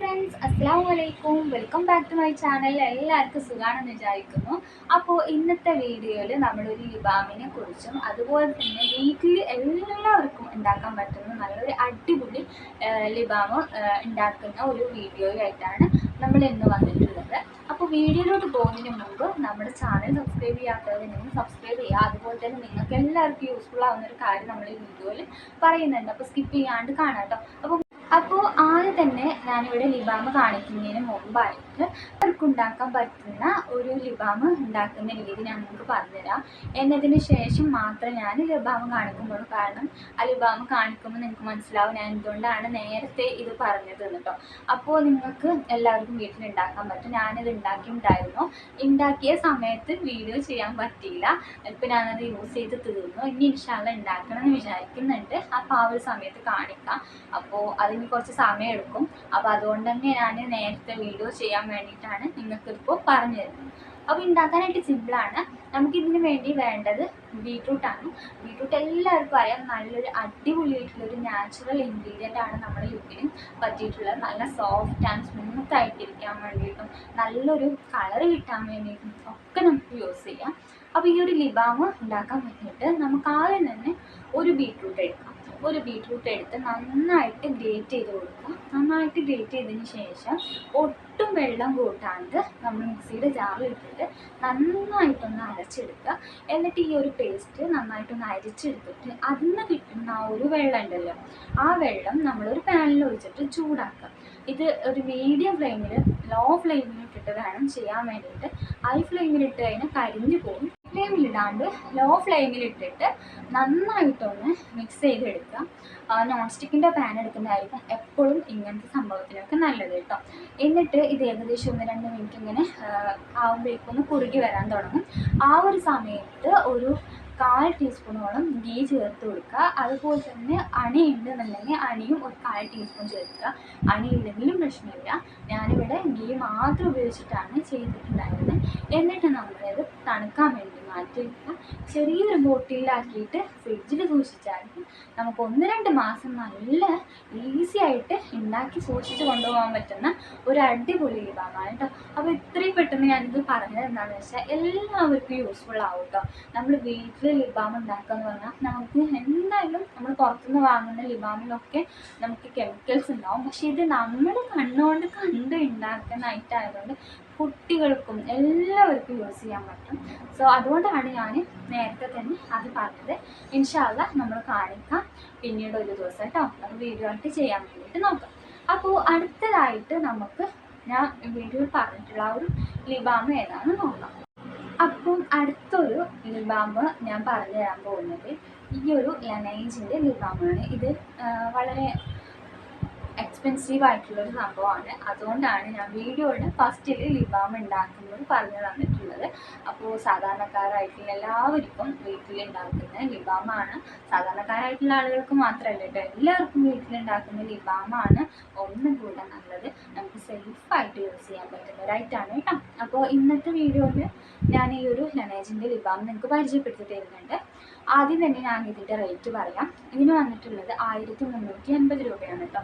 Friends അസ്സാം വലൈക്കും welcome back to my channel എല്ലാവർക്കും സുഖമാണെന്ന് വിചാരിക്കുന്നു. അപ്പോൾ ഇന്നത്തെ വീഡിയോയിൽ നമ്മളൊരു ലിബാമിനെ കുറിച്ചും അതുപോലെ തന്നെ വീട്ടിൽ എല്ലാവർക്കും ഉണ്ടാക്കാൻ പറ്റുന്ന നല്ലൊരു അടിപൊളി ലിബാമ് ഉണ്ടാക്കുന്ന ഒരു വീഡിയോയായിട്ടാണ് നമ്മൾ ഇന്ന് വന്നിട്ടുള്ളത്. അപ്പോൾ വീഡിയോയിലോട്ട് പോകുന്നതിന് മുമ്പ് നമ്മുടെ ചാനൽ സബ്സ്ക്രൈബ് ചെയ്യാത്തവരുണ്ടെങ്കിൽ സബ്സ്ക്രൈബ് ചെയ്യുക. അതുപോലെ തന്നെ നിങ്ങൾക്ക് എല്ലാവർക്കും യൂസ്ഫുൾ ആവുന്ന ഒരു കാര്യം നമ്മൾ ഈ വീഡിയോയിൽ പറയുന്നുണ്ട്. അപ്പോൾ സ്കിപ്പ് ചെയ്യാണ്ട് കാണാം കേട്ടോ അപ്പോൾ അപ്പോൾ തന്നെ ഞാനിവിടെ ലിബാമ് കാണിക്കുന്നതിന് മുമ്പായിട്ട് അവർക്ക് ഉണ്ടാക്കാൻ പറ്റുന്ന ഒരു ലിബാമ് ഉണ്ടാക്കുന്ന രീതി ഞാൻ നിങ്ങൾക്ക് പറഞ്ഞുതരാം. എന്നതിന് ശേഷം മാത്രം ഞാൻ ലിബാമ് കാണിക്കുമ്പോൾ കാരണം ആ ലിബാമ് കാണിക്കുമ്പോൾ നിങ്ങൾക്ക് മനസ്സിലാവും ഞാൻ എന്തുകൊണ്ടാണ് നേരത്തെ ഇത് പറഞ്ഞത് കേട്ടോ അപ്പോൾ നിങ്ങൾക്ക് എല്ലാവർക്കും വീട്ടിൽ ഉണ്ടാക്കാൻ പറ്റും. ഞാനിത് ഉണ്ടാക്കിയിട്ടുണ്ടായിരുന്നു. ഉണ്ടാക്കിയ സമയത്ത് വീഡിയോ ചെയ്യാൻ പറ്റിയില്ല. ഇപ്പം ഞാനത് യൂസ് ചെയ്ത് തീർന്നു. ഇനി ഇൻഷാല്ല ഉണ്ടാക്കണം എന്ന് വിചാരിക്കുന്നുണ്ട്. അപ്പോൾ ആ ഒരു സമയത്ത് കാണിക്കാം. അപ്പോൾ അതിന് കുറച്ച് സമയം എടുക്കും അപ്പോൾ അതുകൊണ്ട് തന്നെ ഞാൻ നേരത്തെ വീഡിയോ ചെയ്യാൻ വേണ്ടിയിട്ടാണ് നിങ്ങൾക്ക് ഇപ്പോൾ പറഞ്ഞു തരുന്നത്. അപ്പോൾ ഉണ്ടാക്കാനായിട്ട് സിമ്പിളാണ് നമുക്കിതിന് വേണ്ടി വേണ്ടത് ബീട്രൂട്ടാണ് ബീട്രൂട്ട് എല്ലാവർക്കും അറിയാം നല്ലൊരു അടിപൊളിയായിട്ടുള്ളൊരു നാച്ചുറൽ ഇൻഗ്രീഡിയന്റ് ആണ് നമ്മുടെ ലുക്കിന് പറ്റിയിട്ടുള്ളത്. നല്ല സോഫ്റ്റ് ആൻഡ് സ്മൂത്ത് ആയിട്ടിരിക്കാൻ വേണ്ടിയിട്ടും നല്ലൊരു കളർ കിട്ടാൻ വേണ്ടിയിട്ടും ഒക്കെ നമുക്ക് യൂസ് ചെയ്യാം. അപ്പോൾ ഈ ഒരു ലിബാമ് ഉണ്ടാക്കാൻ വേണ്ടിയിട്ട് നമുക്ക് ആദ്യം തന്നെ ഒരു ബീട്രൂട്ട് എടുക്കാം. ഒരു ബീട്രൂട്ട് എടുത്ത് നന്നായിട്ട് ഗ്രേറ്റ് ചെയ്ത് കൊടുക്കുക. നന്നായിട്ട് ഗ്രേറ്റ് ചെയ്തതിന് ശേഷം ഒട്ടും വെള്ളം കൂട്ടാണ്ട് നമ്മൾ മിക്സിയുടെ ജാറിൽ ഇട്ടിട്ട് നന്നായിട്ടൊന്ന് അരച്ചെടുക്കുക. എന്നിട്ട് ഈ ഒരു പേസ്റ്റ് നന്നായിട്ടൊന്ന് അരിച്ചെടുത്തിട്ട് അതിൽ നിന്ന് കിട്ടുന്ന ആ ഒരു വെള്ളം ഉണ്ടല്ലോ ആ വെള്ളം നമ്മളൊരു പാനിൽ ഒഴിച്ചിട്ട് ചൂടാക്കുക. ഇത് ഒരു മീഡിയം ഫ്ലെയിമിൽ ലോ ഫ്ലെയിമിൽ ഇട്ടിട്ട് വേണം ചെയ്യാൻ വേണ്ടിയിട്ട്. ഹൈ ഫ്ലെയിമിൽ ഇട്ട് കഴിഞ്ഞാൽ കരിഞ്ഞു പോകും. ഫ്ലെയിമിലിടാണ്ട് ലോ ഫ്ലെയിമിലിട്ടിട്ട് നന്നായിട്ടൊന്ന് മിക്സ് ചെയ്തെടുക്കുക. നോൺ സ്റ്റിക്കിന്റെ പാൻ എടുക്കുന്നതായിരിക്കും എപ്പോഴും ഇങ്ങനത്തെ സംഭവത്തിനൊക്കെ നല്ലത് കേട്ടോ. എന്നിട്ട് ഇത് ഏകദേശം ഒന്ന് രണ്ട് മിനിറ്റ് ഇങ്ങനെ ആവുമ്പോഴേക്കും കുറുകി വരാൻ തുടങ്ങും. ആ ഒരു സമയത്ത് ഒരു കാൽ ടീസ്പൂണോളം ഗീ ചേർത്ത് കൊടുക്കുക. അതുപോലെ തന്നെ അണി ഉണ്ടെന്നുണ്ടെങ്കിൽ അണിയും ഒരു കാൽ ടീസ്പൂൺ ചേർക്കുക. അണി ഇല്ലെങ്കിലും പ്രശ്നമില്ല. ഞാനിവിടെ ഗീ മാത്രം ഉപയോഗിച്ചിട്ടാണ് ചെയ്തിട്ടുണ്ടായിരുന്നത്. എന്നിട്ട് നമ്മളിത് തണുക്കാൻ വേണ്ടി മാറ്റി വെക്കുക ചെറിയൊരു ബോട്ടിലാക്കിയിട്ട് ഫ്രിഡ്ജിൽ സൂക്ഷിച്ചാൽ നമുക്ക് ഒന്ന് രണ്ട് മാസം നല്ല ഈസി ആയിട്ട് ഉണ്ടാക്കി സൂക്ഷിച്ച് കൊണ്ടുപോകാൻ പറ്റുന്ന ഒരു അടിപൊളി വിഭവമാണ് കേട്ടോ. അപ്പോൾ ഇത്രയും പെട്ടെന്ന് ഞാനിത് പറഞ്ഞത് എന്താണെന്ന് വെച്ചാൽ എല്ലാവർക്കും യൂസ്ഫുൾ ആവും കേട്ടോ. നമ്മൾ വീട്ടിൽ ലിബാം ഉണ്ടാക്കുക എന്ന് പറഞ്ഞാൽ നമുക്ക് നമ്മൾ പുറത്തുനിന്ന് വാങ്ങുന്ന ലിബാമിലൊക്കെ നമുക്ക് കെമിക്കൽസ് ഉണ്ടാവും. പക്ഷേ ഇത് നമ്മൾ കണ്ണുകൊണ്ട് കണ്ട് ഉണ്ടാക്കുന്ന ഐറ്റം ആയതുകൊണ്ട് കുട്ടികൾക്കും എല്ലാവർക്കും യൂസ് ചെയ്യാൻ പറ്റും. സോ അതുകൊണ്ടാണ് ഞാൻ നേരത്തെ തന്നെ അത് പറഞ്ഞത്. ഇൻഷാല്ല നമ്മൾ കാണിക്കാം. പിന്നീട് ഒരു ദിവസം കേട്ടോ അത് വീഡിയോ ആയിട്ട് ചെയ്യാൻ വേണ്ടിയിട്ട് നോക്കാം. അപ്പോൾ അടുത്തതായിട്ട് നമുക്ക് ഞാൻ വീഡിയോയിൽ പറഞ്ഞിട്ടുള്ള ആ ഒരു ലിബാം ഏതാണെന്ന് നോക്കാം. അപ്പം അടുത്തൊരു ലിബാം ഞാൻ പറഞ്ഞു തരാൻ പോകുന്നത് ഈ ഒരു ലനേജിന്റെ ലിബാമാണ് ഇത് വളരെ എക്സ്പെൻസീവ് ആയിട്ടുള്ള ഒരു സംഭവമാണ്. അതുകൊണ്ടാണ് ഞാൻ വീഡിയോയുടെ ഫസ്റ്റിൽ ലിബാം ഉണ്ടാക്കുന്നത് പറഞ്ഞു തന്നിട്ടുള്ളത്. അപ്പോൾ സാധാരണക്കാരായിട്ടുള്ള എല്ലാവർക്കും വീട്ടിൽ ഉണ്ടാക്കുന്ന ലിബാമാണ്. സാധാരണക്കാരായിട്ടുള്ള ആളുകൾക്ക് മാത്രമല്ല കേട്ടോ എല്ലാവർക്കും വീട്ടിലുണ്ടാക്കുന്ന ലിബാമാണ് ഒന്നും കൂടെ നല്ലത്. നമുക്ക് സേഫായിട്ട് യൂസ് ചെയ്യാൻ പറ്റുന്ന ഒരായിട്ടാണ് കേട്ടോ. അപ്പോൾ ഇന്നത്തെ വീഡിയോയിൽ ഞാൻ ഈ ഒരു ലനേജിന്റെ ലിബാം നിങ്ങൾക്ക് പരിചയപ്പെടുത്തി തരുന്നുണ്ട്. ആദ്യം തന്നെ ഞാൻ ഇതിന്റെ റേറ്റ് പറയാം. ഇതിന് വന്നിട്ടുള്ളത് ആയിരത്തി മുന്നൂറ്റി അൻപത് രൂപയാണ് കേട്ടോ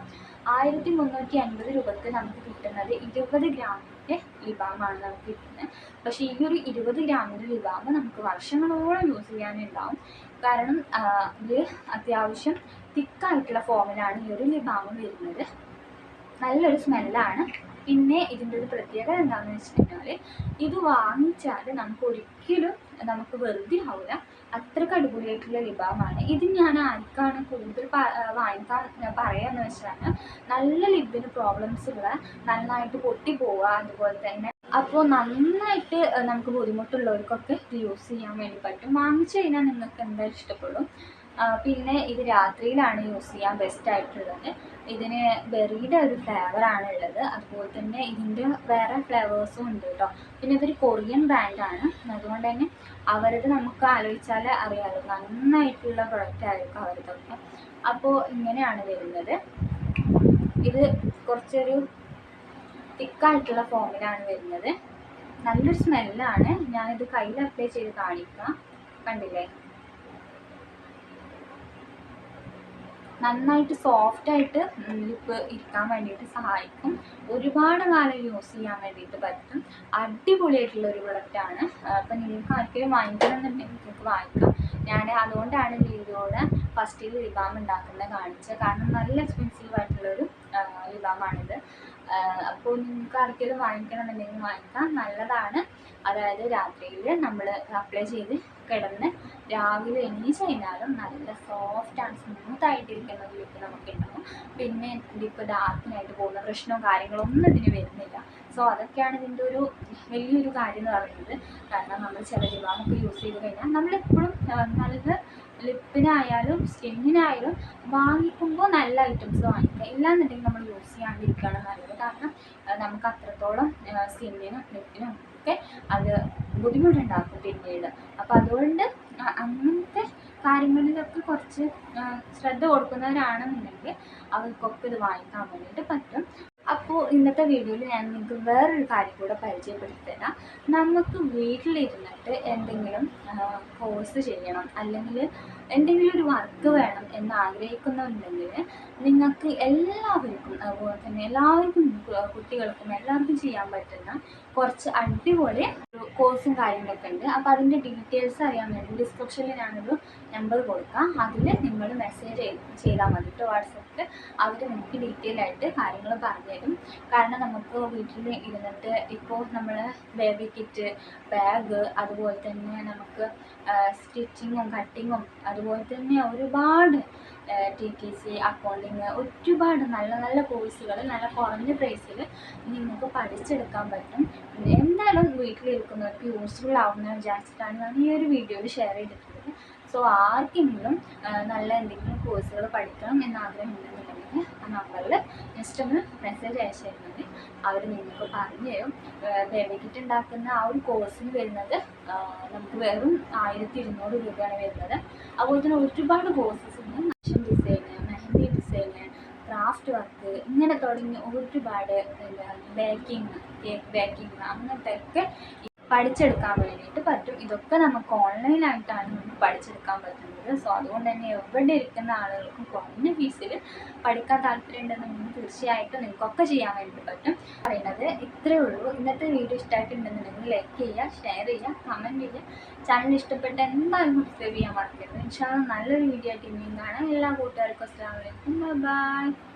ആയിരത്തി മുന്നൂറ്റി അൻപത് രൂപക്ക് നമുക്ക് കിട്ടുന്നത് ഇരുപത് ഗ്രാമിന്റെ ലിബാമാണ് നമുക്ക് കിട്ടുന്നത്. പക്ഷേ ഈ ഒരു ഇരുപത് ഗ്രാമിന്റെ ലിബാം നമുക്ക് വർഷങ്ങളോളം യൂസ് ചെയ്യാനുണ്ടാവും. കാരണം ഇത് അത്യാവശ്യം തിക്കായിട്ടുള്ള ഫോമിലാണ് ഈ ഒരു ലിബാം വരുന്നത്. നല്ലൊരു സ്മെല്ലാണ് പിന്നെ ഇതിന്റെ ഒരു പ്രത്യേകത എന്താണെന്ന് വെച്ചിട്ടുണ്ടെങ്കിൽ ഇത് വാങ്ങിച്ചാൽ നമുക്ക് ഒരിക്കലും നമുക്ക് വെറുതെ ആവില്ല അത്രയ്ക്ക് അടിപൊളിയായിട്ടുള്ള ലിബാമാണ്. ഇത് ഞാൻ ആർക്കാണ് കൂടുതൽ വാങ്ങിക്കാൻ പറയാന്ന് വെച്ചാൽ നല്ല ലിബിന് പ്രോബ്ലംസ് ഉള്ള നന്നായിട്ട് പൊട്ടി പോവുക അതുപോലെ തന്നെ. അപ്പോൾ നന്നായിട്ട് നമുക്ക് ബുദ്ധിമുട്ടുള്ളവർക്കൊക്കെ യൂസ് ചെയ്യാൻ വേണ്ടി പറ്റും. വാങ്ങിച്ചു കഴിഞ്ഞാൽ നിങ്ങൾക്ക് എന്തായാലും ഇഷ്ടപ്പെടും? പിന്നെ ഇത് രാത്രിയിലാണ് യൂസ് ചെയ്യാൻ ബെസ്റ്റ് ആയിട്ടുള്ളത്. ഇതിന് ബെറിയുടെ ഒരു ഫ്ലേവറാണ് ഉള്ളത്. അതുപോലെ തന്നെ ഇതിന്റെ വേറെ ഫ്ലേവേഴ്സും ഉണ്ട് കേട്ടോ പിന്നെ ഇതൊരു കൊറിയൻ ബ്രാൻഡാണ് അതുകൊണ്ട് തന്നെ അവരത് നമുക്ക് ആലോചിച്ചാൽ അറിയാമല്ലോ നന്നായിട്ടുള്ള പ്രൊഡക്റ്റ് ആയിരിക്കും അവരതൊക്കെ അപ്പോൾ ഇങ്ങനെയാണ് വരുന്നത്. ഇത് കുറച്ചൊരു തിക്കായിട്ടുള്ള ഫോമിലാണ് വരുന്നത്. നല്ലൊരു സ്മെല്ലാണ് ഞാനിത് കയ്യിൽ അപ്ലൈ ചെയ്ത് കാണിക്കാം. കണ്ടില്ലേ? നന്നായിട്ട് സോഫ്റ്റായിട്ട് ലിപ്പ് ഇരിക്കാൻ വേണ്ടിയിട്ട് സഹായിക്കും. ഒരുപാട് കാലം യൂസ് ചെയ്യാൻ വേണ്ടിയിട്ട് പറ്റും. അടിപൊളിയായിട്ടുള്ള ഒരു പ്രൊഡക്റ്റാണ് അപ്പം നിങ്ങൾക്ക് ആർക്കെങ്കിലും വാങ്ങിക്കണം എന്നുണ്ടെങ്കിൽ നിങ്ങൾക്ക് വാങ്ങിക്കാം. ഞാൻ അതുകൊണ്ടാണ് വീഡിയോയുടെ ഫസ്റ്റിൽ ലിബാം ഉണ്ടാക്കുന്നത് കാണിച്ചത്. കാരണം നല്ല എക്സ്പെൻസീവ് ആയിട്ടുള്ളൊരു ലിബാമാണിത് അപ്പോൾ നിങ്ങൾക്ക് ആർക്കെങ്കിലും വാങ്ങിക്കണം എന്നുണ്ടെങ്കിൽ വാങ്ങിക്കാം. നല്ലതാണ്. അതായത് രാത്രിയിൽ നമ്മൾ അപ്ലൈ ചെയ്ത് കിടന്ന് രാവിലെ എണീച്ച് കഴിഞ്ഞാലും നല്ല സോഫ്റ്റ് ആൻഡ് സ്മൂത്ത് ആയിട്ടിരിക്കുന്ന ഒരു ലുക്ക് നമുക്ക് ഉണ്ടാവും പിന്നെ ലിപ്പ് ഡാർക്കിനായിട്ട് പോകുന്ന പ്രശ്നവും കാര്യങ്ങളോ ഒന്നും ഇതിന് വരുന്നില്ല. സോ അതൊക്കെയാണ് ഇതിന്റെ ഒരു വലിയൊരു കാര്യം എന്ന് പറയുന്നത്. കാരണം നമ്മൾ ചില ലിവാമൊക്കെ യൂസ് ചെയ്ത് കഴിഞ്ഞാൽ നമ്മളെപ്പോഴും നല്ലത് ലിപ്പിനായാലും സ്കിന്നിനായാലും വാങ്ങിക്കുമ്പോൾ നല്ല ഐറ്റംസ് വാങ്ങിക്കുക. ഇല്ലാന്നുണ്ടെങ്കിൽ നമ്മൾ യൂസ് ചെയ്യാണ്ടിരിക്കുകയാണ് നല്ലത്. കാരണം നമുക്ക് അത്രത്തോളം സ്കിന്നിനും ലിപ്പിനും ഒക്കെ അത് ബുദ്ധിമുട്ടുണ്ടാക്കും പിന്നീട്. അപ്പോൾ അതുകൊണ്ട് അങ്ങനത്തെ കാര്യങ്ങളിലൊക്കെ കുറച്ച് ശ്രദ്ധ കൊടുക്കുന്നവരാണെന്നുണ്ടെങ്കിൽ അവർക്കൊക്കെ ഇത് വാങ്ങിക്കാൻ വേണ്ടിയിട്ട് പറ്റും. അപ്പോൾ ഇന്നത്തെ വീഡിയോയിൽ ഞാൻ നിങ്ങൾക്ക് വേറൊരു കാര്യം കൂടെ പരിചയപ്പെടുത്തി തരാം നമുക്ക് വീട്ടിലിരുന്നിട്ട് എന്തെങ്കിലും കോഴ്സ് ചെയ്യണം. അല്ലെങ്കിൽ എന്തെങ്കിലും ഒരു വർക്ക് വേണം എന്ന് ആഗ്രഹിക്കുന്നുണ്ടെങ്കിൽ നിങ്ങൾക്ക് എല്ലാവർക്കും അതുപോലെ തന്നെ എല്ലാവർക്കും കുട്ടികൾക്കും എല്ലാവർക്കും ചെയ്യാൻ പറ്റുന്ന കുറച്ച് അടിപൊളി കോഴ്സും കാര്യങ്ങളൊക്കെ ഉണ്ട്. അപ്പോൾ അതിന്റെ ഡീറ്റെയിൽസ് അറിയാൻ വേണ്ടി ഡിസ്ക്രിപ്ഷനിൽ ഞാനൊരു നമ്പർ കൊടുക്കാം. അതിൽ നിങ്ങൾ മെസ്സേജ് ചെയ്താൽ മതി കേട്ടോ വാട്സപ്പിൽ അവർ നിങ്ങൾക്ക് ഡീറ്റെയിൽ ആയിട്ട് കാര്യങ്ങൾ പറഞ്ഞുതരും. കാരണം നമുക്ക് വീട്ടിൽ ഇരുന്നിട്ട് ഇപ്പോൾ നമ്മൾ ബേബി കിറ്റ് ബാഗ് അതുപോലെ തന്നെ നമുക്ക് സ്റ്റിച്ചിങ്ങും കട്ടിങ്ങും അതുപോലെ തന്നെ ഒരുപാട് ടി ടി സി അക്കൗണ്ടിങ് ഒരുപാട് നല്ല നല്ല കോഴ്സുകൾ നല്ല കുറഞ്ഞ പ്രൈസിൽ നിങ്ങൾക്ക് പഠിച്ചെടുക്കാൻ പറ്റും. എന്തായാലും വീട്ടിലിരിക്കുന്നവർക്ക് യൂസ്ഫുൾ ആവുമെന്ന് വിചാരിച്ചിട്ടാണ് ഞാൻ ഈ ഒരു വീഡിയോയിൽ ഷെയർ ചെയ്തിട്ടുള്ളത്. സോ ആർക്കെങ്കിലും നല്ല എന്തെങ്കിലും കോഴ്സുകൾ പഠിക്കണം എന്ന് ആഗ്രഹമുണ്ടെന്നുണ്ടെങ്കിൽ ആ നമ്പറിൽ ജസ്റ്റ് ഒന്ന് മെസ്സേജ് അയച്ചു തരുന്നത് അവർ നിങ്ങൾക്ക് പറഞ്ഞു തരും. കിറ്റ് ഉണ്ടാക്കുന്ന ആ ഒരു കോഴ്സിന് വരുന്നത് നമുക്ക് വെറും ആയിരത്തി ഇരുന്നൂറ് രൂപയാണ് വരുന്നത്. അതുപോലെ തന്നെ ഒരുപാട് കോഴ്സസ് ഉണ്ട്. ഫാഷൻ ഡിസൈന് മെഹന്തി ഡിസൈന് ക്രാഫ്റ്റ് വർക്ക് ഇങ്ങനെ തുടങ്ങി ഒരുപാട് എന്താ ബേക്കിംഗ് കേക്ക് ബേക്കിംഗ് അങ്ങനത്തെ ഒക്കെ പഠിച്ചെടുക്കാൻ വേണ്ടിയിട്ട് പറ്റും. ഇതൊക്കെ നമുക്ക് ഓൺലൈനായിട്ടാണ് നമുക്ക് പഠിച്ചെടുക്കാൻ പറ്റുന്നത്. സോ അതുകൊണ്ട് തന്നെ എവിടെ ഇരിക്കുന്ന ആളുകൾക്കും കുറഞ്ഞ ഫീസിൽ പഠിക്കാൻ താല്പര്യം ഉണ്ടെന്നുണ്ടെങ്കിൽ തീർച്ചയായിട്ടും നിങ്ങൾക്കൊക്കെ ചെയ്യാൻ വേണ്ടി പറ്റും. പറയുന്നത് ഇത്രയേ ഉള്ളൂ. ഇന്നത്തെ വീഡിയോ ഇഷ്ടമായിട്ടുണ്ടെന്നുണ്ടെങ്കിൽ ലൈക്ക് ചെയ്യുക ഷെയർ ചെയ്യുക കമന്റ് ചെയ്യുക. ചാനൽ ഇഷ്ടപ്പെട്ട എന്തായാലും സബ്സ്ക്രൈബ് ചെയ്യാൻ മറക്കരുത്. ഇൻഷാല്ല നല്ലൊരു വീഡിയോ ആയിട്ട് ഇനിയും കാണാം. എല്ലാ കൂട്ടുകാർക്കും അസ്സാം വലൈക്കും ബൈ